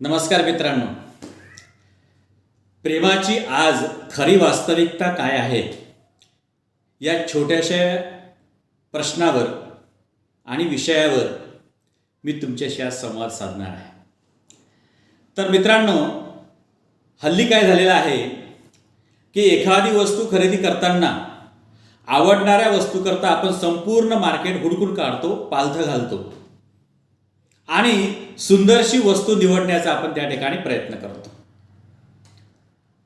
नमस्कार मित्रांनो. प्रेमाची आज खरी वास्तविकता काय आहे? या छोट्याशा प्रश्नावर आणि विषयावर मी तुमच्याशी आज संवाद साधणार आहे. तर मित्रांनो हल्ली काय झालेलं आहे की एखादी वस्तू खरेदी करताना आवडणाऱ्या वस्तूकरता आपण संपूर्ण मार्केट हुडकून काढतो पालथं घालतो. आणि सुंदरशी वस्तू निवडण्याचा आपण त्या ठिकाणी प्रयत्न करतो.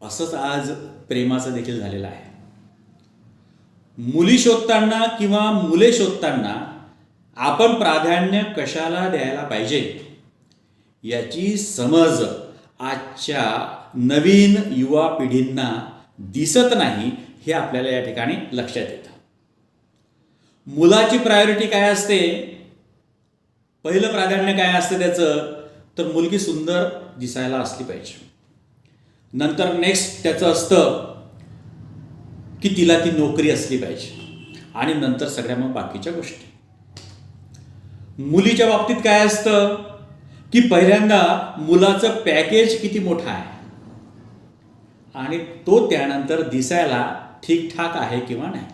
असंच आज प्रेमाचं देखील झालेलं आहे. मुली शोधताना किंवा मुले शोधताना आपण प्राधान्य कशाला द्यायला पाहिजे? याची समज आजच्या नवीन युवा पिढींना दिसत नाही हे आपल्याला या ठिकाणी लक्षात येतं. मुलाची प्रायोरिटी काय असते? पहिलं प्राधान्य काय असतं त्याचं? तर मुलगी सुंदर दिसायला असली पाहिजे. नंतर नेक्स्ट त्याचं असतं की तिला ती नोकरी असली पाहिजे. आणि नंतर सगळ्या मग बाकीच्या गोष्टी. मुलीच्या बाबतीत काय असतं? की पहिल्यांदा मुलाचं पॅकेज किती मोठं आहे? आणि तो त्यानंतर दिसायला ठीकठाक आहे किंवा नाही?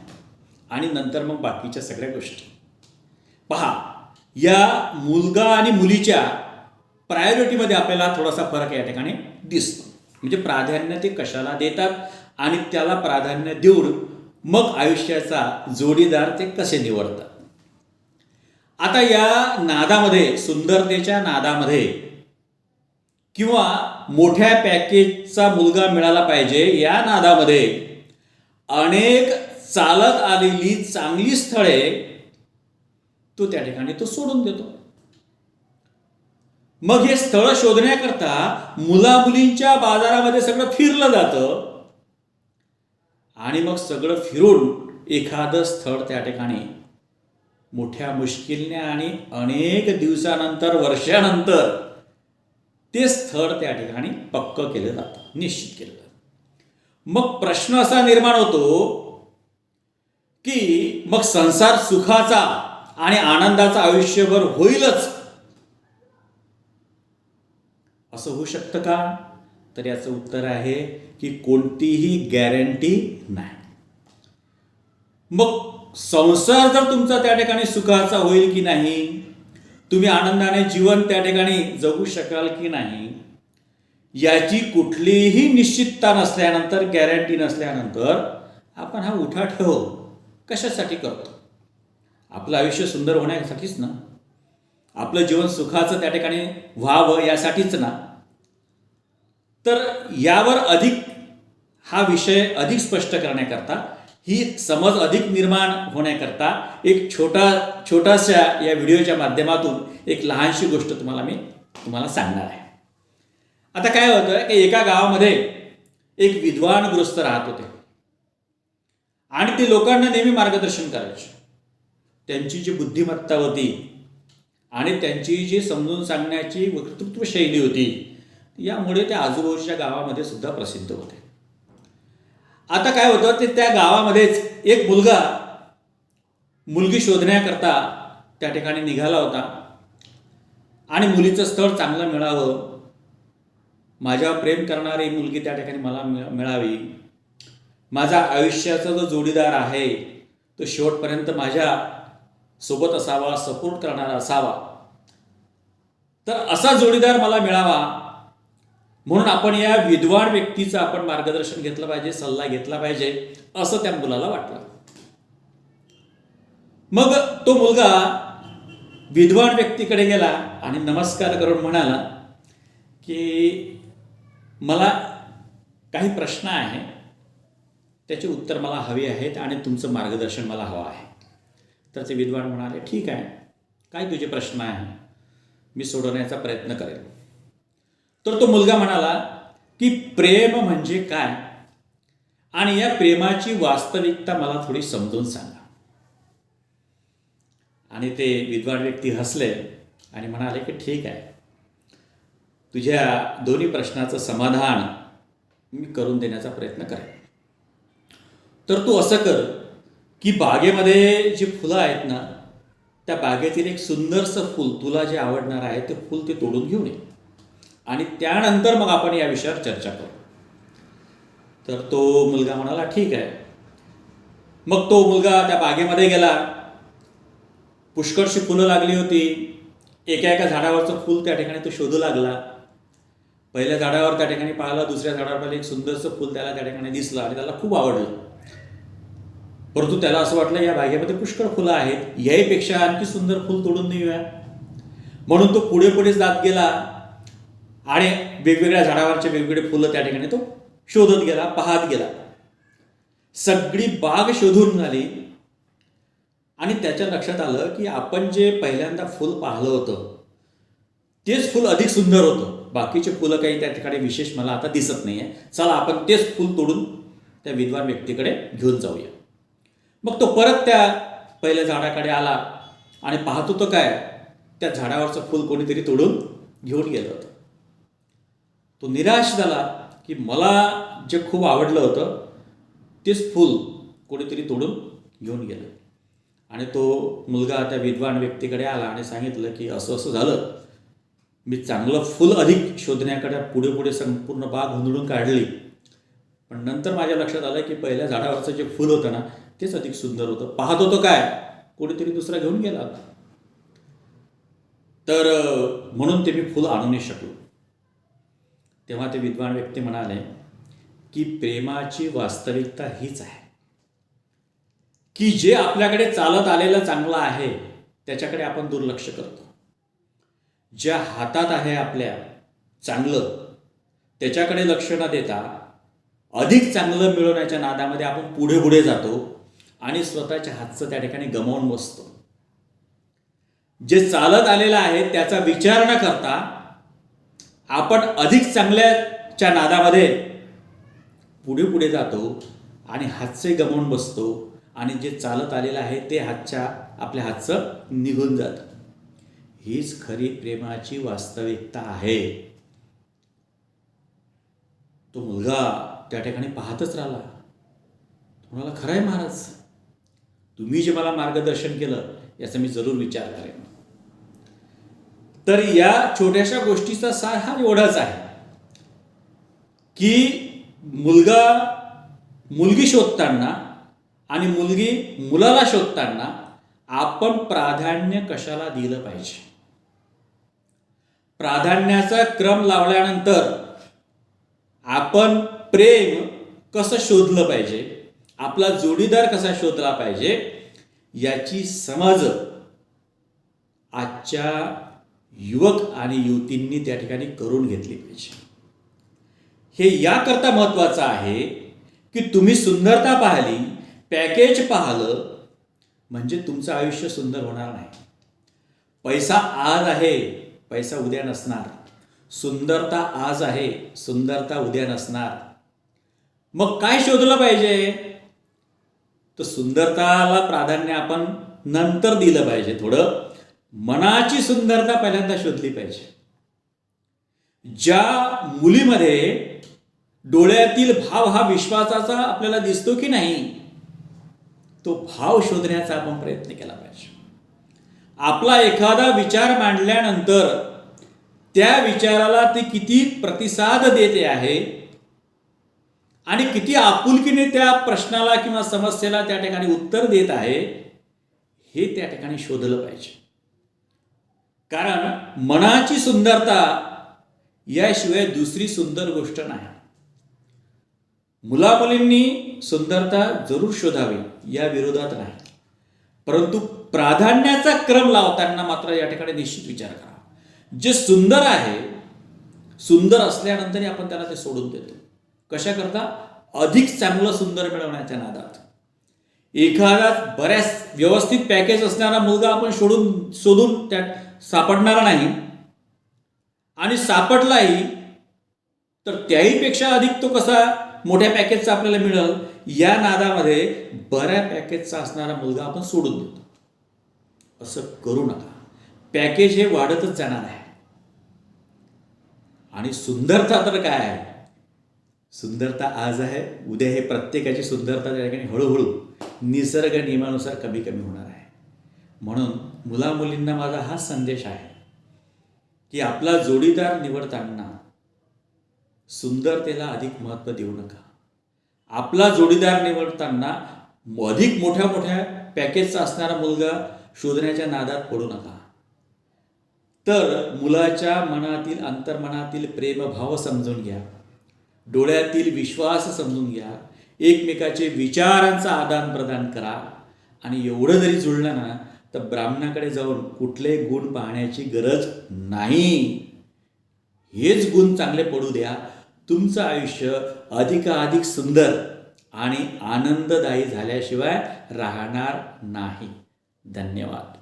आणि नंतर मग बाकीच्या सगळ्या गोष्टी. पहा या मुलगा आणि मुलीच्या प्रायोरिटीमध्ये आपल्याला थोडासा फरक या ठिकाणी दिसतो. म्हणजे प्राधान्य ते कशाला देतात आणि त्याला प्राधान्य देऊन मग आयुष्याचा जोडीदार ते कसे निवडतात. आता या नादामध्ये सुंदरतेच्या नादामध्ये किंवा मोठ्या पॅकेजचा मुलगा मिळाला पाहिजे या नादामध्ये अनेक चालत आलेली चांगली स्थळे तो त्या ठिकाणी तो सोडून देतो. मग हे स्थळ शोधण्याकरता मुला मुलींच्या बाजारामध्ये सगळं फिरलं जातं. आणि मग सगळं फिरून एखादं स्थळ त्या ठिकाणी मोठ्या मुश्किलने आणि अनेक दिवसानंतर वर्षानंतर ते स्थळ त्या ठिकाणी पक्क केलं जातं निश्चित केलं जातं. मग प्रश्न असा निर्माण होतो की मग संसार सुखाचा आणि आनंदाचं आयुष्यभर होईलच. असं होऊ शकतं का? तर याचं उत्तर आहे की कोणतीही गॅरंटी नाही. मग संसार जर तुमचा त्या ठिकाणी सुखाचा होईल की नाही? तुम्ही आनंदाने जीवन त्या ठिकाणी जगू शकाल की नाही? याची कुठलीही निश्चितता नसल्यानंतर गॅरंटी नसल्यानंतर आपण हा उठा ठेव कशासाठी करतो? आपलं आयुष्य सुंदर होण्यासाठीच ना? आपलं जीवन सुखाचं त्या ठिकाणी व्हावं यासाठीच ना? तर यावर अधिक हा विषय अधिक स्पष्ट करण्याकरता ही समज अधिक निर्माण होण्याकरता एक छोटा छोटाशा या व्हिडिओच्या माध्यमातून एक लहानशी गोष्ट तुम्हाला मी तुम्हाला सांगणार आहे. आता काय होतं की एका गावामध्ये एक विद्वान राहत होते. आणि ते लोकांना नेहमी मार्गदर्शन करायचे. त्यांची जी बुद्धिमत्ता होती आणि त्यांची जी समजून सांगण्याची वक्तृत्व शैली होती यामुळे त्या आजूबाजूच्या गावामध्ये सुद्धा प्रसिद्ध होते. आता काय होतं ते त्या गावामध्येच एक मुलगा मुलगी शोधण्याकरता त्या ठिकाणी निघाला होता. आणि मुलीचं स्थळ चांगलं मिळावं माझ्यावर प्रेम करणारी मुलगी त्या ठिकाणी मला मिळावी माझा आयुष्याचा जो जोडीदार आहे तो शेवटपर्यंत माझ्या सोबत असावा सपोर्ट करणारा असावा. तर असा जोडीदार मला मिळावा म्हणून आपण या विद्वान व्यक्तीचं आपण मार्गदर्शन घेतलं पाहिजे सल्ला घेतला पाहिजे असं त्या मुलाला वाटलं. मग तो मुलगा विद्वान व्यक्तीकडे गेला आणि नमस्कार करून म्हणाला की मला काही प्रश्न आहे त्याचे उत्तर मला हवे आहेत आणि तुमचं मार्गदर्शन मला हवं आहे. तर ते विद्वान म्हणाले ठीक आहे. काय तुझे प्रश्न आहे? मी सोडवण्याचा प्रयत्न करेन तर तो मुलगा म्हणाला की प्रेम म्हणजे काय? आणि या प्रेमाची वास्तविकता मला थोडी समजून सांगा. आणि ते विद्वान व्यक्ती हसले आणि म्हणाले की ठीक आहे. तुझ्या दोन्ही प्रश्नाचं समाधान मी करून देण्याचा प्रयत्न करेन. तर तू असं कर की बागेमध्ये जी फुलं आहेत ना त्या बागेतील एक सुंदरसं फूल तुला जे आवडणार आहे ते फूल ते तोडून घेऊन ये. आणि त्यानंतर मग आपण या विषयावर चर्चा करू. तर तो मुलगा म्हणाला ठीक आहे. मग तो मुलगा त्या बागेमध्ये गेला. पुष्कळशी फुलं लागली होती. एका एका झाडावरचं फूल त्या ठिकाणी तो शोधू लागला. पहिल्या झाडावर त्या ठिकाणी पाहिलं दुसऱ्या झाडावर पाहिलं एक सुंदरसं फूल त्याला त्या ठिकाणी दिसलं आणि त्याला खूप आवडलं. परंतु त्याला असं वाटलं या बागेमध्ये पुष्कळ फुलं आहेत. याहीपेक्षा आणखी सुंदर फुल तोडून नेऊया. म्हणून तो पुढे पुढे जात गेला आणि वेगवेगळ्या झाडावरचे वेगवेगळे फुलं त्या ठिकाणी तो शोधत गेला पाहत गेला. सगळी बाग शोधून झाली आणि त्याच्या लक्षात आलं की आपण जे पहिल्यांदा फुल पाहिलं होतं तेच फुल अधिक सुंदर होतं. बाकीचे फुलं काही त्या ठिकाणी विशेष मला आता दिसत नाही आहे चला आपण तेच फुल तोडून त्या विद्वान व्यक्तीकडे घेऊन जाऊया. मग तो परत त्या पहिल्या झाडाकडे आला आणि पाहतो तो काय त्या झाडावरचं फुल कोणीतरी तोडून घेऊन गेलं होतं. तो निराश झाला की मला जे खूप आवडलं होतं तेच फूल कोणीतरी तोडून घेऊन गेलं. आणि तो मुलगा त्या विद्वान व्यक्तीकडे आला आणि सांगितलं की असं असं झालं मी चांगलं फुल अधिक शोधण्याकडे पुढे पुढे संपूर्ण बाग हुंदडून काढली. पण नंतर माझ्या लक्षात आलं की पहिल्या झाडावरचं जे फुल होतं ना तेच अधिक सुंदर होतं. पाहत होतं काय? कोणीतरी दुसरा घेऊन गेला. होता तर म्हणून ते मी फुलं आणू नाही शकलो. तेव्हा ते विद्वान व्यक्ती म्हणाले की प्रेमाची वास्तविकता हीच आहे. की जे आपल्याकडे चालत आलेलं चांगलं आहे त्याच्याकडे आपण दुर्लक्ष करतो. ज्या हातात आहे आपल्या चांगलं त्याच्याकडे लक्ष न देता अधिक चांगलं मिळवण्याच्या नादामध्ये आपण पुढे पुढे जातो आणि स्वतःच्या हातचं त्या ठिकाणी गमावून बसतो. जे चालत आलेलं आहे त्याचा विचार न करता आपण अधिक चांगल्याच्या नादामध्ये पुढे पुढे जातो आणि हातचे गमावून बसतो आणि जे चालत आलेलं आहे ते हातच्या आपल्या हातचं निघून जातं. हीच खरी प्रेमाची वास्तविकता आहे. तो मुलगा त्या ठिकाणी पाहतच राहिला. म्हणाला खरं आहे महाराज. तुम्ही जे मला मार्गदर्शन केलं याचा मी जरूर विचार करेन. तर या छोट्याशा गोष्टीचा सार हा एवढाच आहे की मुलगा मुलगी शोधताना आणि मुलगी मुलाला शोधताना आपण प्राधान्य कशाला दिलं पाहिजे? प्राधान्याचा क्रम लावल्यानंतर आपण प्रेम कसं शोधलं पाहिजे? आपला जोडीदार कसा शोधला पाहिजे? याची समज आजच्या युवक आणि युवतींनी त्या ठिकाणी करून घेतली पाहिजे. हे याकरता महत्वाचं आहे की तुम्ही सुंदरता पाहिली पॅकेज पाहिलं म्हणजे तुमचं आयुष्य सुंदर होणार नाही. पैसा आज आहे पैसा उद्या नसणार. सुंदरता आज आहे सुंदरता उद्या नसणार. मग काय शोधलं पाहिजे? तर सुंदरताला प्राधान्य आपण नंतर दिलं पाहिजे थोडं. मनाची सुंदरता पहिल्यांदा शोधली पाहिजे. ज्या मुलीमध्ये डोळ्यातील भाव हा विश्वासाचा आपल्याला दिसतो की नाही तो भाव शोधण्याचा आपण प्रयत्न केला पाहिजे. आपला एखादा विचार मांडल्यानंतर त्या विचाराला ती किती प्रतिसाद देते आहे आणि किती आपुलकीने त्या प्रश्नाला किंवा समस्येला त्या ठिकाणी उत्तर देत आहे हे त्या ठिकाणी शोधलं पाहिजे. कारण मनाची सुंदरता याशिवाय दुसरी सुंदर गोष्ट नाही. मुलामुलींनी सुंदरता जरूर शोधावी या विरोधात नाही. परंतु प्राधान्याचा क्रम लावताना मात्र या ठिकाणी निश्चित विचार करा. जे सुंदर आहे सुंदर असल्यानंतरही आपण त्याला ते सोडून देतो. कशा करता अधिक चांगलं सुंदर मिळवण्याच्या नादात. एखादा बऱ्याच व्यवस्थित पॅकेज असणारा मुलगा आपण शोधून शोधून त्यात सापडणारा नाही. आणि सापडलाही तर त्याहीपेक्षा अधिक तो कसा मोठ्या पॅकेजचा आपल्याला मिळेल? या नादामध्ये बऱ्या पॅकेजचा असणारा मुलगा आपण सोडून देतो. असं करू नका. पॅकेज हे वाढतच जाणार आहे. आणि सुंदरता तर काय आहे? सुंदरता आज आहे उद्या हे प्रत्येकाची सुंदरता त्या ठिकाणी हळूहळू निसर्ग नियमानुसार कमी कमी होणार आहे. म्हणून मुलामुलींना माझा हा संदेश आहे की आपला जोडीदार निवडताना सुंदरतेला अधिक महत्त्व देऊ नका. आपला जोडीदार निवडताना अधिक मोठ्या मोठ्या पॅकेजचा असणारा मुलगा शोधण्याच्या नादात पडू नका. तर मुलाच्या मनातील अंतर्मनातील प्रेमभाव समजून घ्या. डोळ्यातील विश्वास समजून घ्या. एकमेकाचे विचारांचा आदान प्रदान करा. आणि एवढं जरी जुळलं ना तर ब्राह्मणाकडे जाऊन कुठले गुण पाहण्याची गरज नाही. हेच गुण चांगले पडू द्या. तुमचं आयुष्य अधिकाधिक सुंदर आणि आनंददायी झाल्याशिवाय राहणार नाही. धन्यवाद.